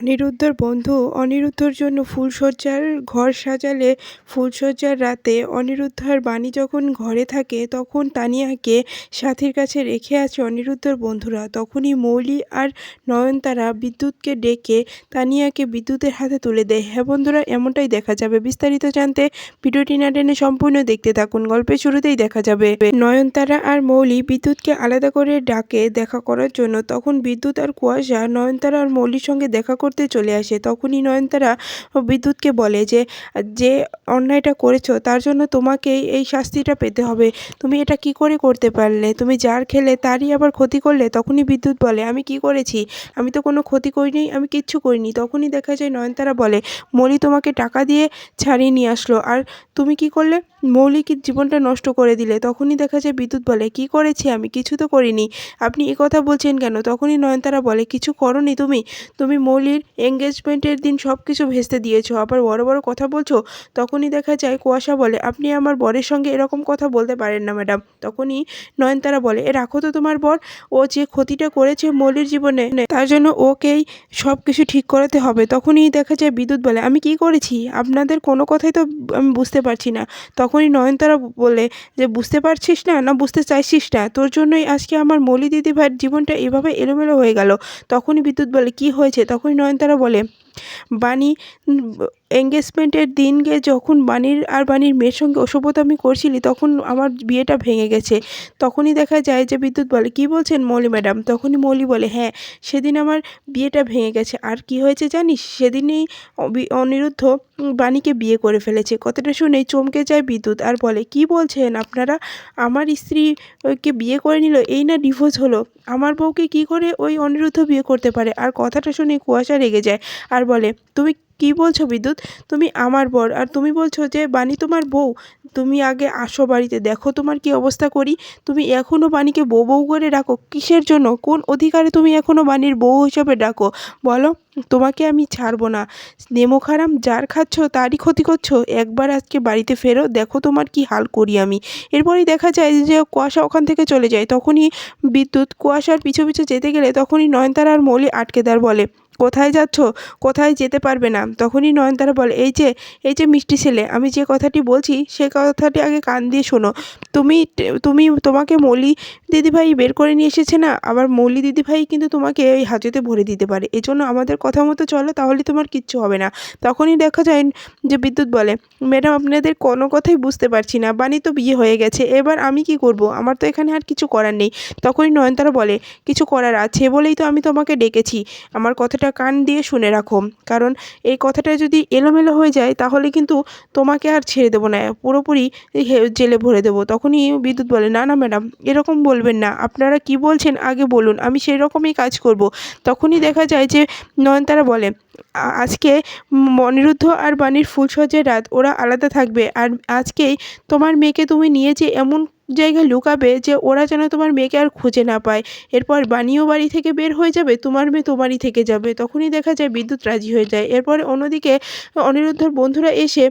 অনিরুদ্ধর বন্ধু অনিরুদ্ধর জন্য ফুলশয্যার ঘর সাজালে ফুলশয্যার রাতে অনিরুদ্ধার বাণী যখন ঘরে থাকে, তখন তানিয়াকে সাথীর কাছে রেখে আছে অনিরুদ্ধর বন্ধুরা। তখনই মৌলি আর নয়নতারা বিদ্যুৎকে ডেকে তানিয়াকে বিদ্যুতের হাতে তুলে দেয়। হ্যাঁ বন্ধুরা, এমনটাই দেখা যাবে। বিস্তারিত জানতে ভিডিওটি না টেনে সম্পূর্ণ দেখতে থাকুন। গল্পের শুরুতেই দেখা যাবে। নয়নতারা আর মৌলি বিদ্যুৎকে আলাদা করে ডাকে দেখা করার জন্য। তখন বিদ্যুৎ আর কুয়াশা, নয়নতারা আর মৌলির সঙ্গে দেখা করতে চলে আসে, তখনই নয়নতারা বিদ্যুৎকে বলে যে যে অন্যায়টা করেছ, তার জন্য তোমাকেই এই শাস্তিটা পেতে হবে। তুমি এটা কি করে করতে পারলে? তুমি যার খেলে তারই আবার ক্ষতি করলে? তখনই বিদ্যুৎ বলে, আমি কি করেছি? আমি তো কোনো ক্ষতি করিনি, আমি কিচ্ছু করিনি। তখনই দেখা যায় নয়নতারা বলে, মলি তোমাকে টাকা দিয়ে ছাড়িয়ে নিয়ে আসলো, আর তুমি কি করলে? মৌলিকের জীবনটা নষ্ট করে দিলে, তখনই দেখা যায় বিদ্যুৎ বলে, কি করেছি আমি? কিছু তো করিনি। আপনি এ কথা বলছেন কেন? তখনই নয়নতারা বলে, কিছু করনি তুমি? তুমি মৌলির এঙ্গেজমেন্টের দিন সব কিছু ভেস্তে দিয়েছ, আবার বড় বড় কথা বলছো? তখনই দেখা যায় কুয়াশা বলে, আপনি আমার বরের সঙ্গে এরকম কথা বলতে পারেন না, ম্যাডাম। তখনই নয়নতারা বলে, এ রাখো তো তোমার বর, ও যে ক্ষতিটা করেছে মৌলির জীবনে, তার জন্য ওকেই সব কিছু ঠিক করাতে হবে। তখনই দেখা যায় বিদ্যুৎ বলে, আমি কি করেছি? আপনাদের কোনো কথাই তো আমি বুঝতে পারছি না। তখনই নয়নতারা বলে যে, বুঝতে পারছিস না না বুঝতে চাইছিস না? তোর জন্যই আজকে আমার মলি দিদিভাইয়ের জীবনটা এভাবে এলোমেলো হয়ে গেল। তখনই বিদ্যুৎ বলে, কি হয়েছে? তখনই নয়নতারা বলে বাণী এঙ্গেজমেন্টের দিনকে যখন বাণীর আর বাণীর মেয়ের সঙ্গে অসভ্যতামি করছিলি, তখন আমার বিয়েটা ভেঙে গেছে। তখনই দেখা যায় যে বিদ্যুৎ বলে, কি বলছেন মৌলি ম্যাডাম? তখনই মৌলি বলে হ্যাঁ সেদিন আমার বিয়েটা ভেঙে গেছে। আর কি হয়েছে জানিস? সেদিনেই অনিরুদ্ধ বাণীকে বিয়ে করে ফেলেছে। কথাটা শুনে চমকে যায় বিদ্যুৎ আর বলে, কি বলছেন আপনারা? আমার স্ত্রীকে বিয়ে করে নিল, এই না ডিভোর্স হলো। আমার বউকে কি করে ওই অনিরুদ্ধ বিয়ে করতে পারে? আর কথাটা শুনে কুয়াশা রেগে যায়। আর বলে, তুমি কি বলছো বিদ্যুৎ? তুমি আমার বর, আর তুমি বলছো যে, বাণী তোমার বউ। তুমি আগে আসো বাড়িতে, দেখো তোমার কি অবস্থা করি। তুমি এখনও বাণীকে বউ বউ করে ডাকো। কিসের জন্য? কোন অধিকারে তুমি এখনও বাণীর বউ হিসাবে ডাকো? বলো, তোমাকে আমি ছাড়বো না। নেমো খারাম, যার খাচ্ছ তারই ক্ষতি করছ। একবার আজকে বাড়িতে ফেরো, দেখো তোমার কি হাল করি আমি। এরপরেই দেখা যায় যে, কুয়াশা ওখান থেকে চলে যায়। তখনই বিদ্যুৎ কুয়াশার পিছু পিছু যেতে গেলে তখনই নয়নতারা আর মৌলি আটকে দেয় বলে কোথায় যাচ্ছ? কোথায় যেতে পারবে না? তখনই নয়নতারা বলে, এই যে এই যে মিষ্টি ছেলে, আমি যে কথাটি বলছি, সে কথাটি আগে কান দিয়ে শোনো। তুমি তুমি তোমাকে মৌলি দিদিভাই বের করে নিয়ে এসেছে না? আবার মৌলি দিদিভাই কিন্তু তোমাকে ওই হাজতে ভরে দিতে পারে। এজন্য আমাদের কথা মতো চলো, তাহলে তোমার কিচ্ছু হবে না। তখনই দেখা যায় যে বিদ্যুৎ বলে, ম্যাডাম, আপনাদের কোনো কথাই বুঝতে পারছি না। বাণী তো বিয়ে হয়ে গেছে। এবার আমি কি করব? আমার তো এখানে আর কিছু করার নেই। তখনই নয়নতারা বলে, কিছু করার আছে বলেই তো আমি তোমাকে ডেকেছি। আমার কথাটা কান দিয়ে শুনে রাখো। কারণ এই কথাটা যদি এলোমেলো হয়ে যায়, তাহলে কিন্তু তোমাকে আর ছেড়ে দেবো না। পুরোপুরি জেলে ভরে দেবো। তখনই বিদ্যুৎ বলে, না না, ম্যাডাম, এরকম বলবেন না। আপনারা কি বলছেন আগে বলুন, আমি সেই রকমই কাজ করব। তখনই দেখা যায় যে নয়নতারা বলে "আ- আজকে অনিরুদ্ধ আর বাণীর ফুলসজ্জার রাত, ওরা আলাদা থাকবে। আর আজকেই তোমার মেয়েকে তুমি নিয়ে যে এমন জায়গায় লুকাবে যে ওরা যেন তোমার মেয়েকে আর খুঁজে না পায়। এরপর বাণীও বাড়ি থেকে বের হয়ে যাবে, তোমার মেয়ে তোমারই থেকে যাবে। তখনই দেখা যায় বিদ্যুৎ রাজি হয়ে যায়। এরপরে অন্যদিকে অনিরুদ্ধর বন্ধুরা এসে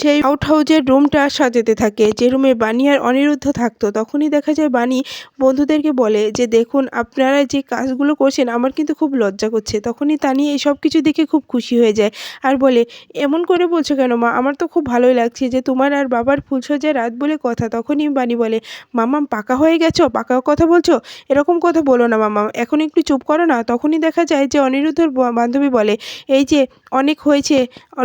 সেই আউট হাউজের রুমটা সাজাতে থাকে, যে রুমে বাণী আর অনিরুদ্ধ থাকতো। তখনই দেখা যায় বাণী বন্ধুদেরকে বলে যে, দেখুন, আপনারা যে কাজগুলো করছেন, আমার কিন্তু খুব লজ্জা করছে। তখনই তানি এই সব কিছু দেখে খুব খুশি হয়ে যায়। আর বলে, এমন করে বলছো কেন মা? আমার তো খুব ভালোই লাগছে যে তোমার আর বাবার ফুলসজ্জা রাত বলে কথা, তখনই বাণী বলে, মামাম, পাকা হয়ে গেছো? পাকা কথা বলছো? এরকম কথা বলো না মামা এখন একটু চুপ করো না। তখনই দেখা যায় যে অনিরুদ্ধর বান্ধবী বলে, এই যে অনেক হয়েছে,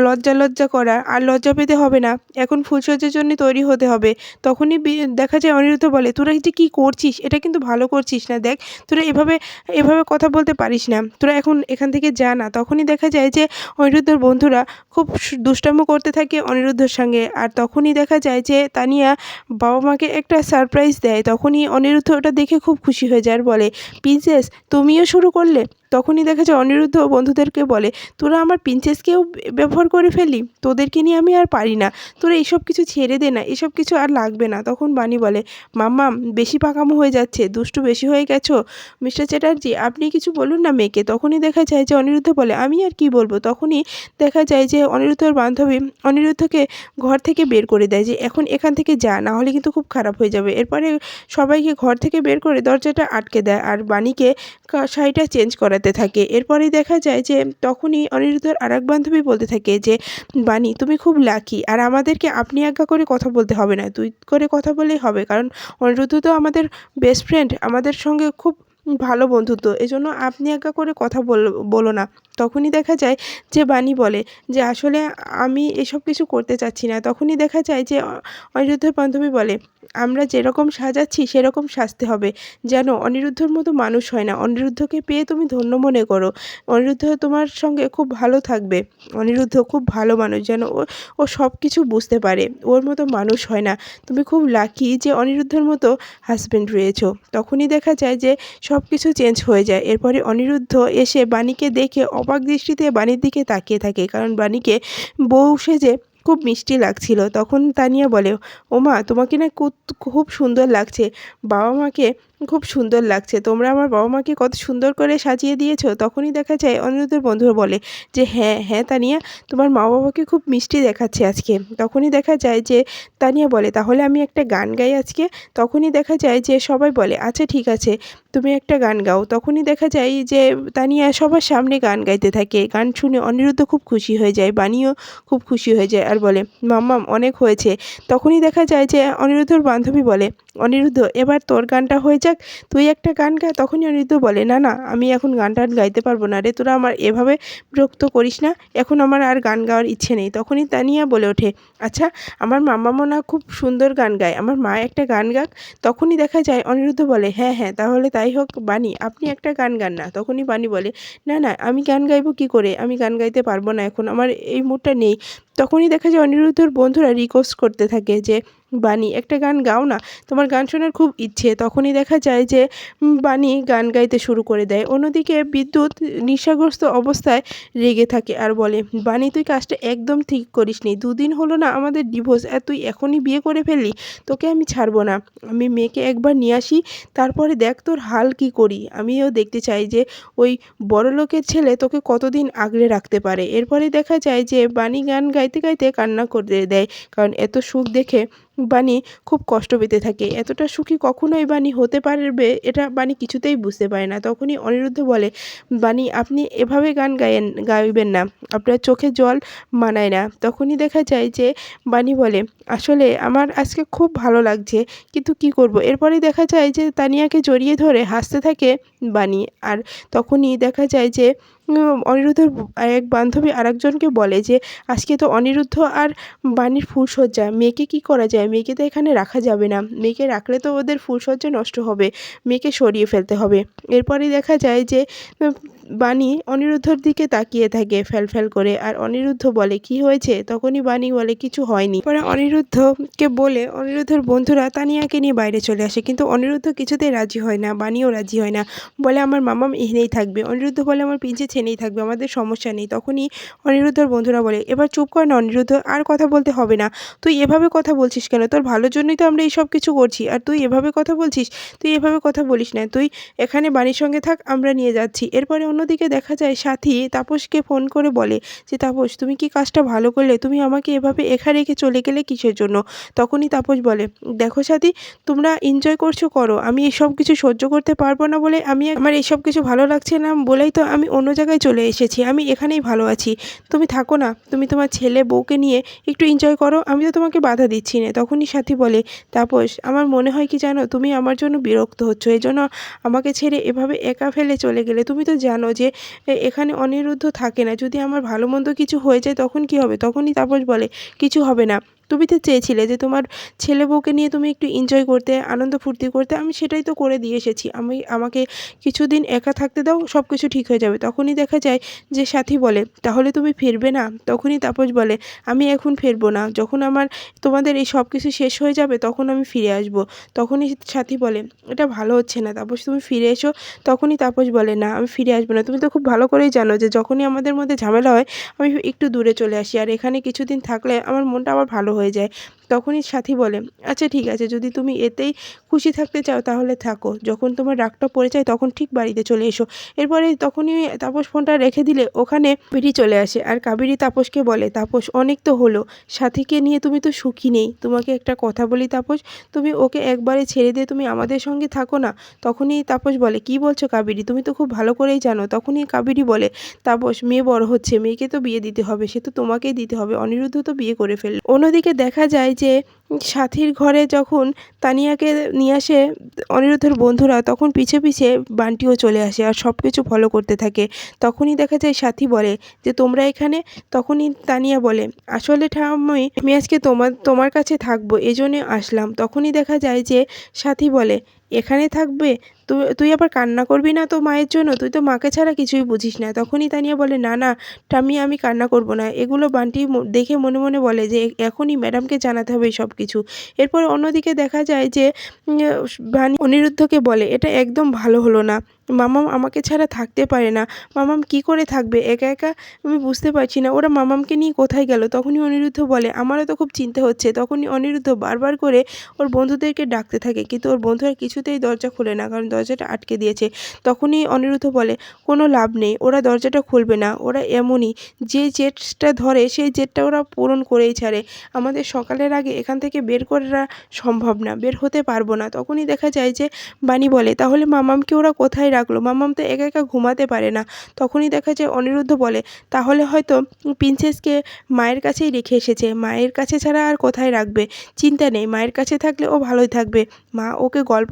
লজ্জা লজ্জা করা, আর লজ্জা পেতে হবে না। এখন ফুলসজ্জার জন্য তৈরি হতে হবে। তখনই দেখা যায় অনিরুদ্ধ বলে, তোরা যে কী করছিস? এটা কিন্তু ভালো করছিস না, দেখ। তোরা এভাবে এভাবে কথা বলতে পারিস না। তোরা এখন এখান থেকে যা না। তখনই দেখা যায় যে অনিরুদ্ধর বন্ধুরা খুব দুষ্টামি করতে থাকে অনিরুদ্ধর সঙ্গে। আর তখনই দেখা যায় যে তানিয়া বাবা মাকে একটা সারপ্রাইজ দেয়। তখনই অনিরুদ্ধ ওটা দেখে খুব খুশি হয়ে যায় আর বলে, প্রিন্সেস, তুমিও শুরু করলে? তখনই দেখা যায় অনিরুদ্ধ বন্ধুদেরকে বলে, তোরা আমার প্রিন্সেসকেও ব্যবহার করে ফেলি তোদেরকে নিয়ে আমি আর পারি না। তোরা এসব কিছু ছেড়ে দে না, এসব কিছু আর লাগবে না। তখন বাণী বলে মাম্মাম বেশি পাকামো হয়ে যাচ্ছে, দুষ্টু বেশি হয়ে গেছো? মিস্টার চ্যাটার্জি, আপনি কিছু বলুন না মেয়েকে। তখনই দেখা যায় যে অনিরুদ্ধ বলে, আমি আর কি বলব? তখনই দেখা যায় যে অনিরুদ্ধর বান্ধবী অনিরুদ্ধকে ঘর থেকে বের করে দেয় যে, এখন এখান থেকে যা, না হলে কিন্তু খুব খারাপ হয়ে যাবে। এরপরে সবাইকে ঘর থেকে বের করে দরজাটা আটকে দেয় আর বাণীকে শাড়িটা চেঞ্জ করা বাড়াতে থাকে। এরপরেই দেখা যায় যে তখনই অনিরুদ্ধর আর এক বান্ধবী বলতে থাকে যে, বাণী, তুমি খুব লাকি আর আমাদেরকে আপনি আজ্ঞা করে কথা বলতে হবে না। তুই করে কথা বললেই হবে। কারণ অনিরুদ্ধ তো আমাদের বেস্ট ফ্রেন্ড আমাদের সঙ্গে খুব ভালো বন্ধুত্ব। এজন্য আপনি আজ্ঞা করে কথা বল না। তখনই দেখা যায় যে বাণী বলে যে, আসলে আমি এসব কিছু করতে চাচ্ছি না। তখনই দেখা যায় যে অনিরুদ্ধের বান্ধবী বলে আমরা যেরকম সাজাচ্ছি, সেরকম সাজতে হবে। যেন অনিরুদ্ধর মতো মানুষ হয় না। অনিরুদ্ধকে পেয়ে তুমি ধন্য মনে করো। অনিরুদ্ধ তোমার সঙ্গে খুব ভালো থাকবে। অনিরুদ্ধ খুব ভালো মানুষ। যেন ও ও সব কিছু বুঝতে পারে। ওর মতো মানুষ হয় না। তুমি খুব লাকি যে অনিরুদ্ধর মতো হাজব্যান্ড রয়েছো। তখনই দেখা যায় যে সব কিছু চেঞ্জ হয়ে যায়। এরপরে অনিরুদ্ধ এসে বাণীকে দেখে অবাক দৃষ্টিতে বাণীর দিকে তাকিয়ে থাকে। কারণ বাণীকে বউ সেজে খুব মিষ্টি লাগছিল। তখন তানিয়া বলে ওমা তোমাকে না খুব সুন্দর লাগছে। বাবা মাকে খুব সুন্দর লাগছে। তোমরা আমার বাবা মাকে কত সুন্দর করে সাজিয়ে দিয়েছ। তখনই দেখা যায় অনিরুদ্ধের বন্ধুরা বলে যে হ্যাঁ হ্যাঁ তানিয়া, তোমার মা বাবাকে খুব মিষ্টি দেখাচ্ছে আজকে। তখনই দেখা যায় যে, তানিয়া বলে, তাহলে আমি একটা গান গাই আজকে? তখনই দেখা যায় যে, সবাই বলে আচ্ছা ঠিক আছে, তুমি একটা গান গাও। তখনই দেখা যায় যে, তানিয়া সবার সামনে গান গাইতে থাকে। গান শুনে অনিরুদ্ধ খুব খুশি হয়ে যায় বানিও খুব খুশি হয়ে যায় আর বলে, মাম্মাম, অনেক হয়েছে। তখনই দেখা যায় যে, অনিরুদ্ধর বান্ধবী বলে অনিরুদ্ধ, এবার তোর গানটা হয়ে যাক, তুই একটা গান গা। তখনই অনিরুদ্ধ বলে, না না, আমি এখন গান টান গাইতে পারব না রে, তোরা আমার এভাবে বিরক্ত করিস না, এখন আমার আর গান গাওয়ার ইচ্ছে নেই। তখনই তানিয়া বলে ওঠে আচ্ছা আমার মাম্মামও না খুব সুন্দর গান গায়, আমার মা একটা গান গাক। তখনই দেখা যায়, অনিরুদ্ধ বলে হ্যাঁ হ্যাঁ তাহলে তাই হোক, বাণী, আপনি একটা গান গান না। তখনই বাণী বলে, না না, আমি গান গাইবো কী করে? আমি গান গাইতে পারব না এখন, আমার এই মুডটা নেই। তখনই দেখা যায় অনিরুদ্ধর বন্ধুরা রিকোয়েস্ট করতে থাকে যে, বাণী, একটা গান গাও না, তোমার গান শোনার খুব ইচ্ছে। তখনই দেখা যায় যে বাণী গান গাইতে শুরু করে দেয়। অন্যদিকে বিদ্যুৎ নেশাগ্রস্ত অবস্থায় রেগে থাকে আর বলে, বাণী, তুই কাজটা একদম ঠিক করিসনি। দুদিন হলো না আমাদের ডিভোর্স আর তুই এখনই বিয়ে করে ফেললি। তোকে আমি ছাড়বো না। আমি মেয়েকে একবার নিয়ে আসি, তারপরে দেখ তোর হাল কি করি। আমিও দেখতে চাই যে, ওই বড়লোকের ছেলে তোকে কতদিন আগলে রাখতে পারে। এরপরে দেখা যায় যে, বাণী গান গাইতে গাইতে কান্না করে দেয়। কারণ এত সুখ দেখে বানি খুব কষ্ট পেতে থাকে। এতটা সুখী কখনোই বানি হতে পারবে, এটা বানি কিছুতেই বুঝতে পারে না। তখনই অনিরুদ্ধ বলে বানি আপনি এভাবে গান গায়েন, গাইবেন না। আপনার চোখে জল মানায় না। তখনই দেখা যায় যে বানি বলে, আসলে আমার আজকে খুব ভালো লাগছে, কিন্তু কি করব? এরপরেই দেখা যায় যে তানিয়াকে জড়িয়ে ধরে হাসতে থাকে বানি আর তখনই দেখা যায় যে অনিরুদ্ধর এক বান্ধবী আরেকজনকে বলে যে, আজকে তো অনিরুদ্ধ আর বাণীর ফুলসজ্জা মেয়েকে কি করা যায়? মেয়েকে তো এখানে রাখা যাবে না। মেয়েকে রাখলে তো ওদের ফুলসজ্জা নষ্ট হবে। মেয়েকে সরিয়ে ফেলতে হবে। এরপরেই দেখা যায় যে বাণী অনিরুদ্ধর দিকে তাকিয়ে থাকে ফ্যাল ফ্যাল করে আর অনিরুদ্ধ বলে, কি হয়েছে? তখনই বাণী বলে, কিছু হয়নি। পরে অনিরুদ্ধকে বলে, অনিরুদ্ধর বন্ধুরা তানিয়াকে নিয়ে বাইরে চলে আসে, কিন্তু অনিরুদ্ধ কিছুতেই রাজি হয় না, বাণীও রাজি হয় না। বলে, আমার মামাম এখানেই থাকবে। অনিরুদ্ধ বলে, আমার পিঞ্চে ছেনেই থাকবে, আমাদের সমস্যা নেই। তখনই অনিরুদ্ধর বন্ধুরা বলে, এবার চুপ কর না অনিরুদ্ধ, আর কথা বলতে হবে না। তুই এভাবে কথা বলছিস কেন? তোর ভালোর জন্যই তো আমরা এই সব কিছু করছি। আর তুই এভাবে কথা বলছিস? তুই এভাবে কথা বলিস না। তুই এখানে বাণীর সঙ্গে থাক, আমরা নিয়ে যাচ্ছি। এরপরে অন্যদিকে দেখা যায় সাথী তাপসকে ফোন করে বলে যে, তাপস, তুমি কি কাজটা ভালো করলে? তুমি আমাকে এভাবে একা রেখে চলে গেলে কিসের জন্য? তখনই তাপস বলে, দেখো সাথী, তোমরা এনজয় করছ, করো। আমি এসব কিছু সহ্য করতে পারব না বলে আমি আমার এসব কিছু ভালো লাগছে না বলেই তো আমি অন্য জায়গায় চলে এসেছি। আমি এখানেই ভালো আছি। তুমি থাকো না। তুমি তোমার ছেলে বউকে নিয়ে একটু এনজয় করো। আমি তো তোমাকে বাধা দিচ্ছি না। তখনই সাথী বলে, তাপস, আমার মনে হয় কি জানো? তুমি আমার জন্য বিরক্ত হচ্ছ। এই জন্য আমাকে ছেড়ে এভাবে একা ফেলে চলে গেলে। তুমি তো জানো যে এখানে অনিরুদ্ধ থাকে না। যদি আমার ভালো মন্দ কিছু হয়ে যায়, তখন কী হবে? তখনই তাপস বলে, কিছু হবে না। তুমি তো চেয়েছিলে যে তোমার ছেলে বউকে নিয়ে তুমি একটু এনজয় করতে, আনন্দ ফুর্তি করতে, আমি সেটাই তো করে দিয়ে এসেছি। আমি, আমাকে কিছুদিন একা থাকতে দাও সব কিছু ঠিক হয়ে যাবে। তখনই দেখা যায় যে সাথী বলে, তাহলে তুমি ফিরবে না? তখনই তাপস বলে, আমি এখন ফিরবো না। যখন আমার, তোমাদের এই সব কিছু শেষ হয়ে যাবে, তখন আমি ফিরে আসব। তখনই সাথী বলে, এটা ভালো হচ্ছে না। তাপস, তুমি ফিরে এসো। তখনই তাপস বলে, না, আমি ফিরে আসব না। তুমি তো খুব ভালো করেই জানো যে যখনই আমাদের মধ্যে ঝামেলা হয়, আমি একটু দূরে চলে আসি। আর এখানে কিছুদিন থাকলে আমার মনটা আবার ভালো হয়ে যায়। তখনই সাথী বলে আচ্ছা ঠিক আছে, যদি তুমি এতেই খুশি থাকতে চাও তাহলে থাকো। যখন তোমার রাগটা পড়ে যায় তখন ঠিক বাড়িতে চলে এসো। এরপরে তখনই তাপস ফোনটা রেখে দিলে, ওখানে কাবেরি চলে আসে। আর কাবেরি তাপসকে বলে, তাপস, অনেক তো হলো। সাথীকে নিয়ে তুমি তো সুখী নেই। তোমাকে একটা কথা বলি তাপস, তুমি ওকে একবারে ছেড়ে দিয়ে তুমি আমাদের সঙ্গে থাকো না? তখনই তাপস বলে, কি বলছো কাবেরি? তুমি তো খুব ভালো করেই জানো। তখনই কাবেরি বলে, তাপস, মেয়ে বড় হচ্ছে। মেয়েকে তো বিয়ে দিতে হবে। সে তো তোমাকেই দিতে হবে। অনিরুদ্ধ তো বিয়ে করে ফেলল। অন্যদিকে দেখা যায় যে সাথীর ঘরে যখন তানিয়াকে নিয়ে আসে অনিরুদ্ধের বন্ধুরা, তখন পিছে পিছে বান্টিও চলে আসে আর সব কিছু ফলো করতে থাকে। তখনই দেখা যায় সাথী বলে যে, তোমরা এখানে? তখনই তানিয়া বলে, আসলে ঠাম্মি, আমি আজকে তোমার তোমার কাছে থাকব, এজন্যে আসলাম। তখনই দেখা যায় যে সাথী বলে, এখানে থাকবে? তুই তুই আবার কান্না করবি না তো মায়ের জন্য? তুই তো মাকে ছাড়া কিছুই বুঝিস না। তখনই তানিয়া বলে, না না, ঠাম্মি, আমি কান্না করব না। এগুলো বান্টি দেখে মনে মনে বলে যে এখনই ম্যাডামকে জানাতে হবে সব কিছু। এরপর অন্যদিকে দেখা যায় যে বাণী অনিরুদ্ধকে বলে, এটা একদম ভালো হলো না। মামাম আমাকে ছাড়া থাকতে পারে না। মামাম কি করে থাকবে? একা একা আমি বুঝতে পারছি না। ওরা মামামকে নিয়ে কোথায় গেল? তখনই অনিরুদ্ধ বলে, আমারও তো খুব চিন্তা হচ্ছে। তখনই অনিরুদ্ধ বারবার করে ওর বন্ধুদেরকে ডাকতে থাকে, কিন্তু ওর বন্ধুরা কিছুতেই দরজা খোলে না, কারণ দরজাটা আটকে দিয়েছে। তখনই অনিরুদ্ধ বলে, কোনো লাভ নেই, ওরা দরজাটা খুলবে না, ওরা এমনই। যে জেটটা ধরে, সেই জেটটা ওরা পূরণ করেই ছাড়ে। আমাদের সকালের আগে এখান থেকে বের করা সম্ভব না, বের হতে পারব না। তখনই দেখা যায় যে বাণী বলে, তাহলে মামামকে ওরা কোথায় রাখল? মামাম তো একা একা ঘুমাতে পারে না। তখনই দেখা যায় অনিরুদ্ধ বলে, তাহলে হয়তো প্রিন্সেসকে মায়ের কাছেই রেখে এসেছে। মায়ের কাছে ছাড়া আর কোথায় রাখবে? চিন্তা নেই, মায়ের কাছে থাকলে ও ভালোই থাকবে। মা ওকে গল্প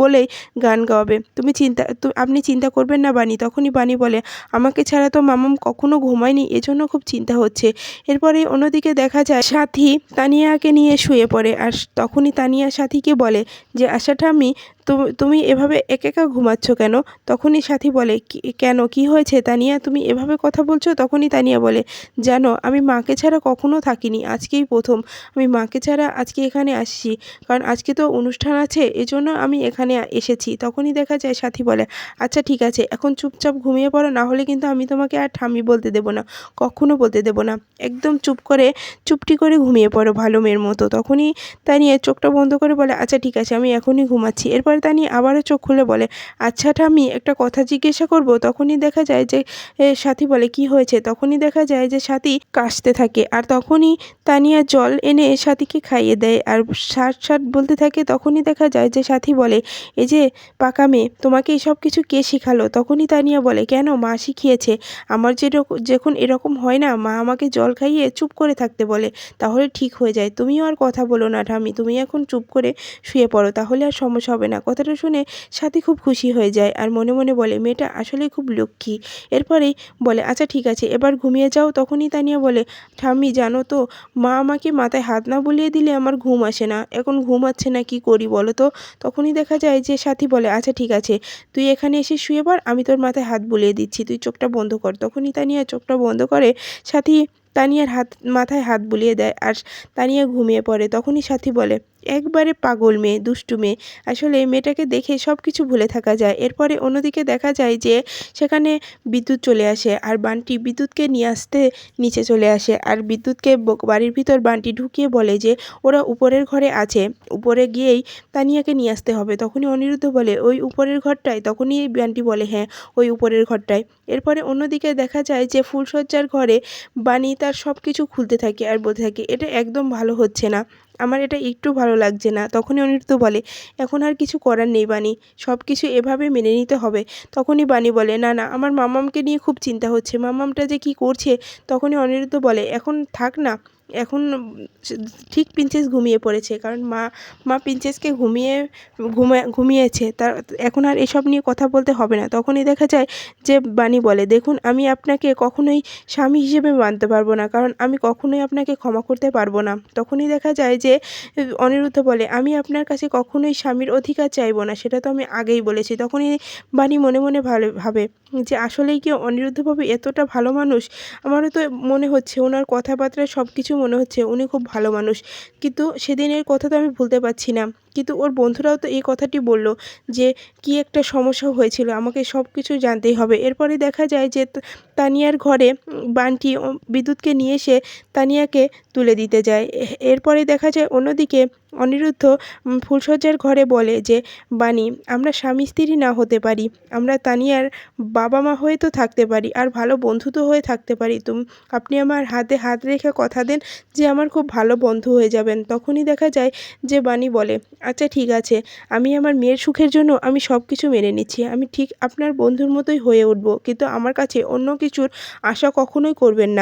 বলেই গান গাওয়াবে। তুমি চিন্তা, তু- আপনি চিন্তা করবেন না বাণী। তখনই বাণী বলে, আমাকে ছাড়া তো মামাম কখনো ঘুমায়নি, এজন্য খুব চিন্তা হচ্ছে। এরপরে অন্যদিকে দেখা যায়, সাথী তানিয়াকে নিয়ে শুয়ে পড়ে। আর তখনই তানিয়া সাথীকে বলে যে, আশাটা আমি তুমি তুমি এভাবে একা একা ঘুমাচ্ছ কেন? তখনই সাথী বলে, "কি- কেন? কি হয়েছে? তানিয়া, তুমি এভাবে কথা বলছো? তখনই তানিয়া বলে, জানো, আমি মাকে ছাড়া কখনো থাকিনি। আজকেই প্রথম। আমি মাকে ছাড়া আজকে এখানে আসছি। কারণ আজকে তো অনুষ্ঠান আছে, এজন্য আমি এখানে এসেছি। তখনই দেখা যায় সাথী বলে আচ্ছা ঠিক আছে, এখন চুপচাপ ঘুমিয়ে পড়ো, না হলে কিন্তু আমি তোমাকে আর ঠামি বলতে দেবো না, কখনো বলতে দেবো না। একদম চুপ করে, চুপটি করে ঘুমিয়ে পড়ো ভালো মেয়ের মতো। তখনই তানিয়া চোখটা বন্ধ করে বলে আচ্ছা ঠিক আছে, আমি এখনই ঘুমাচ্ছি। এরপরে তানিয়া আবারও চোখ খুলে বলে আচ্ছা ঠামি একটা কথা জিজ্ঞাসা করব? তখনই দেখা যায় যে সাথী বলে, কি হয়েছে? তখনই দেখা যায় যে, সাথী কাশতে থাকে আর তখনই তানিয়া জল এনে সাথীকে খাইয়ে দেয় আর সাত সাত বলতে থাকে, তখনই দেখা যায় যে, সাথী বলে, এই যে, পাকা মেয়ে, তোমাকে এসব কিছু কে শেখালো? তখনই তানিয়া বলে, কেন? মা শিখিয়েছে। আমার যেরকম যখন এরকম হয় না, মা আমাকে জল খাইয়ে চুপ করে থাকতে বলে, তাহলে ঠিক হয়ে যায়। তুমিও আর কথা বলো না ঠামি তুমি এখন চুপ করে শুয়ে পড়ো, তাহলে আর সমস্যা হবে না। কথাটা শুনে সাথী খুব খুশি হয়ে যায় আর মনে মনে বলে, মেয়েটা আসলে খুব লক্ষ্মী। এরপরেই বলে আচ্ছা ঠিক আছে, এবার ঘুমিয়ে যাও। তখনই তানিয়া বলে, ঠাম্মি, জানো তো, মা আমাকে মাথায় হাত না বুলিয়ে দিলে আমার ঘুম আসে না। এখন ঘুম আসছে না, কি করি বলো তো? তখনই দেখা যায় যে সাথী বলে আচ্ছা ঠিক আছে, তুই এখানে এসে শুয়ে পড়, আমি তোর মাথায় হাত বুলিয়ে দিচ্ছি, তুই চোখটা বন্ধ কর। তখনই তানিয়া চোখটা বন্ধ করে, সাথী তানিয়ার হাত, মাথায় হাত বুলিয়ে দেয় আর তানিয়া ঘুমিয়ে পড়ে। তখনই সাথী বলে একবারে পাগল মেয়ে, দুষ্টু মেয়ে। আসলে মেয়েটাকে দেখে সব কিছু ভুলে থাকা যায়। এরপরে অন্যদিকে দেখা যায় যে সেখানে বিদ্যুৎ চলে আসে আর বানটি বিদ্যুৎকে নিয়ে আসতে নিচে চলে আসে আর বিদ্যুৎকে বাড়ির ভিতর বানটি ঢুকিয়ে বলে যে ওরা উপরের ঘরে আছে। উপরে গিয়েই তানিয়াকে নিয়ে আসতে হবে। তখনই অনিরুদ্ধ বলে, ওই উপরের ঘরটায়? তখনই এই বানটি বলে হ্যাঁ ওই উপরের ঘরটায়। এরপরে অন্যদিকে দেখা যায় যে ফুলসজ্জার ঘরে বানি তার সব কিছু খুলতে থাকে আর বলতে থাকে, এটা একদম ভালো হচ্ছে না। আমার এটা একটু ভালো লাগছে না। তখনই অনিরুদ্ধ বলে, এখন আর কিছু করার নেই বানি সব কিছু এভাবে মেনে নিতে হবে। তখনই বাণী বলে, না না, আমার মামামকে নিয়ে খুব চিন্তা হচ্ছে, মামামটা যে কি করছে? তখনই অনিরুদ্ধ বলে, এখন থাক না এখন ঠিক প্রিন্সেস ঘুমিয়ে পড়েছে, কারণ মা মা প্রিন্সেসকে ঘুমিয়ে, ঘুমা, ঘুমিয়েছে। তার, এখন আর এসব নিয়ে কথা বলতে হবে না। তখনই দেখা যায় যে বাণী বলে, দেখুন, আমি আপনাকে কখনোই স্বামী হিসেবে মানতে পারব না, কারণ আমি কখনোই আপনাকে ক্ষমা করতে পারব না। তখনই দেখা যায় যে অনিরুদ্ধ বলে, আমি আপনার কাছে কখনোই স্বামীর অধিকার চাইব না, সেটা তো আমি আগেই বলেছি। তখনই বাণী মনে মনে ভালো ভাবে যে আসলেই কি অনিরুদ্ধবাবু এতটা ভালো মানুষ? আমারও তো মনে হচ্ছে ওনার কথাবার্তায় সব কিছু মনে হচ্ছে, উনি খুব ভালো মানুষ। কিন্তু সেদিনের কথা তো আমি ভুলতে পারছি না। কিন্তু ওর বন্ধুরাও তো এই কথাটি বলল যে, কী একটা সমস্যা হয়েছিল, আমাকে সব কিছু জানতেই হবে। এরপরে দেখা যায় যে তানিয়ার ঘরে বান্টি বিদ্যুৎকে নিয়ে এসে তানিয়াকে তুলে দিতে যায়। এরপরে দেখা যায় অন্যদিকে অনিরুদ্ধ ফুলসজ্জার ঘরে বলে যে বাণী আমরা স্বামী স্ত্রী না হতে পারি। আমরা তানিয়ার বাবা মা হয়ে তো থাকতে পারি, আর ভালো বন্ধু তো হয়ে থাকতে পারি। তুম, আপনি আমার হাতে হাত রেখে কথা দেন যে, আমার খুব ভালো বন্ধু হয়ে যাবেন। তখনই দেখা যায় যে বাণী বলে আচ্ছা ঠিক আছে। আমি আমার মেয়ের সুখের জন্য আমি সব কিছু মেনে নিচ্ছি। আমি ঠিক আপনার বন্ধুর মতোই হয়ে উঠবো। কিন্তু আমার কাছে অন্য কিছুর আশা কখনোই করবেন না।